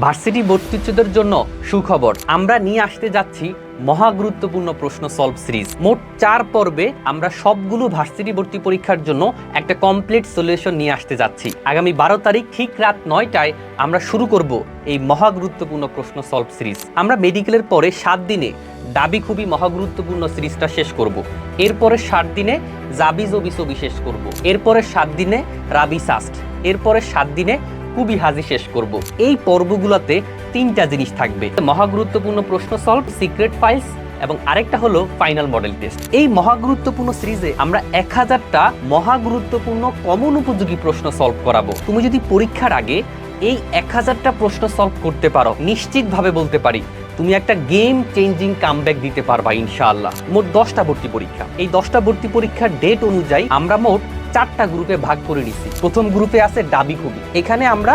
Varsity ভর্তিচ্ছুদের জন্য সুখবর। আমরা নিয়ে আসতে যাচ্ছি মহা গুরুত্বপূর্ণ প্রশ্ন সলভ সিরিজ। মোট চার পর্বে আমরা সবগুলো ভার্সিটি ভর্তি পরীক্ষার জন্য একটা কমপ্লিট সলিউশন নিয়ে আসতে যাচ্ছি। আগামী বারো তারিখ ঠিক রাত নয়টায় আমরা শুরু করব এই মহা গুরুত্বপূর্ণ প্রশ্ন সলভ সিরিজ। আমরা মেডিকেলের পরে সাত দিনে দাবি খুবই মহা গুরুত্বপূর্ণ সিরিজটা শেষ করব। এরপরে সাত দিনে জাবি জবি ছবি শেষ করব। এরপরে সাত দিনে রাবি সাস্ট এরপরে সাত দিনে খুবই হাজি শেষ করব। এই পর্বগুলোতে তিনটা জিনিস থাকবে। মহা গুরুত্বপূর্ণ প্রশ্ন সলভ সিক্রেট ফাইলস এবং আরেকটা হলো ফাইনাল মডেল টেস্ট এই মহা গুরুত্বপূর্ণ সিরিজে আমরা এক হাজারটা মহা গুরুত্বপূর্ণ কমন উপযোগী প্রশ্ন সলভ করাবো। তুমি যদি পরীক্ষার আগে এই এক হাজারটা প্রশ্ন সলভ করতে পারো, নিশ্চিতভাবে বলতে পারি, তুমি একটা গেম চেঞ্জিং কামব্যাক দিতে পারবা ইনশাআল্লাহ। মোট দশটা ভর্তি পরীক্ষা। এই দশটা ভর্তি পরীক্ষার ডেট অনুযায়ী আমরা মোট চারটা গ্রুপে ভাগ করে নিচ্ছি প্রথম গ্রুপে আছে ডাবি খুবই এখানে আমরা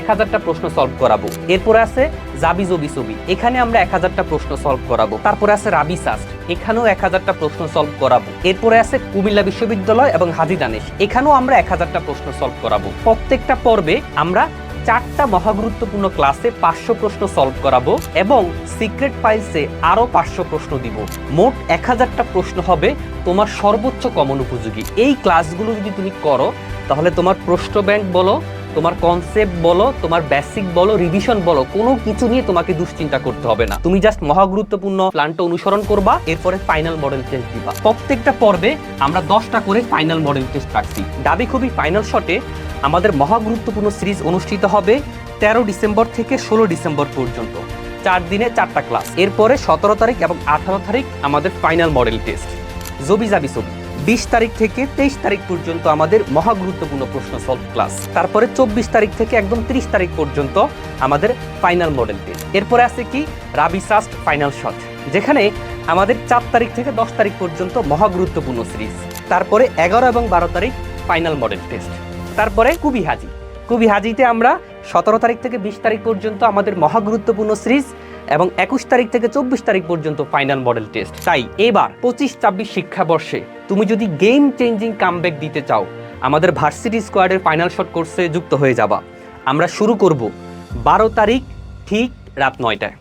এক হাজারটা প্রশ্ন সলভ করাবো। এরপরে আছে জাবি জবি ছবি। এখানে আমরা এক হাজারটা প্রশ্ন সলভ করাবো। তারপরে আছে রাবি সাস্ট। এখানেও এক হাজারটা প্রশ্ন সলভ করাবো। এরপরে আছে কুমিল্লা বিশ্ববিদ্যালয় এবং হাজি দানেশ। এখানেও আমরা এক হাজারটা প্রশ্ন সলভ করাবো। প্রত্যেকটা পর্বে আমরা চারটা মহাগুরুত্বপূর্ণ ক্লাসে পাঁচশো প্রশ্ন সলভ করাবো এবং সিক্রেট ফাইলসে আরও পাঁচশো প্রশ্ন দিব। মোট এক হাজারটা প্রশ্ন হবে তোমার সর্বোচ্চ কমন উপযোগী। এই ক্লাসগুলো যদি তুমি করো, তাহলে তোমার প্রশ্ন ব্যাংক বলো, তোমার কনসেপ্ট বলো, তোমার বেসিক বলো রিভিশন বলো, কোনো কিছু নিয়ে তোমাকে দুশ্চিন্তা করতে হবে না। তুমি জাস্ট মহাগুরুত্বপূর্ণ প্ল্যানটা অনুসরণ করবা, এরপরে ফাইনাল মডেল টেস্ট দিবা। প্রত্যেকটা পর্বে আমরা দশটা করে ফাইনাল মডেল টেস্ট রাখছি দাবি খুবই ফাইনাল শটে আমাদের মহা গুরুত্বপূর্ণ সিরিজ অনুষ্ঠিত হবে তেরো ডিসেম্বর থেকে ষোলো ডিসেম্বর পর্যন্ত। চার দিনে চারটা ক্লাস। এরপরে সতেরো তারিখ এবং আঠারো তারিখ আমাদের ফাইনাল মডেল টেস্ট। জবি জাবি ছবি। বিশ তারিখ থেকে তেইশ তারিখ পর্যন্ত আমাদের মহা গুরুত্বপূর্ণ প্রশ্ন সলভ ক্লাস তারপরে চব্বিশ তারিখ থেকে একদম তিরিশ তারিখ পর্যন্ত আমাদের ফাইনাল মডেল টেস্ট এরপরে আছে কি? রাবি সাস্ট ফাইনাল শট যেখানে আমাদের চার তারিখ থেকে দশ তারিখ পর্যন্ত মহা গুরুত্বপূর্ণ সিরিজ। তারপরে এগারো এবং বারো তারিখ ফাইনাল মডেল টেস্ট তারপরে কুবি হাজি। কুবি হাজিতে আমরা সতেরো তারিখ থেকে বিশ তারিখ পর্যন্ত আমাদের মহা গুরুত্বপূর্ণ সিরিজ এবং একুশ তারিখ থেকে চব্বিশ তারিখ পর্যন্ত ফাইনাল মডেল টেস্ট। তাই এবার পঁচিশ, ছাব্বিশ শিক্ষাবর্ষে তুমি যদি গেম চেঞ্জিং কামব্যাক দিতে চাও, আমাদের ভার্সিটি স্কোয়াডের ফাইনাল শট কোর্সে যুক্ত হয়ে যাবা। আমরা শুরু করব বারো তারিখ ঠিক রাত নয়টায়।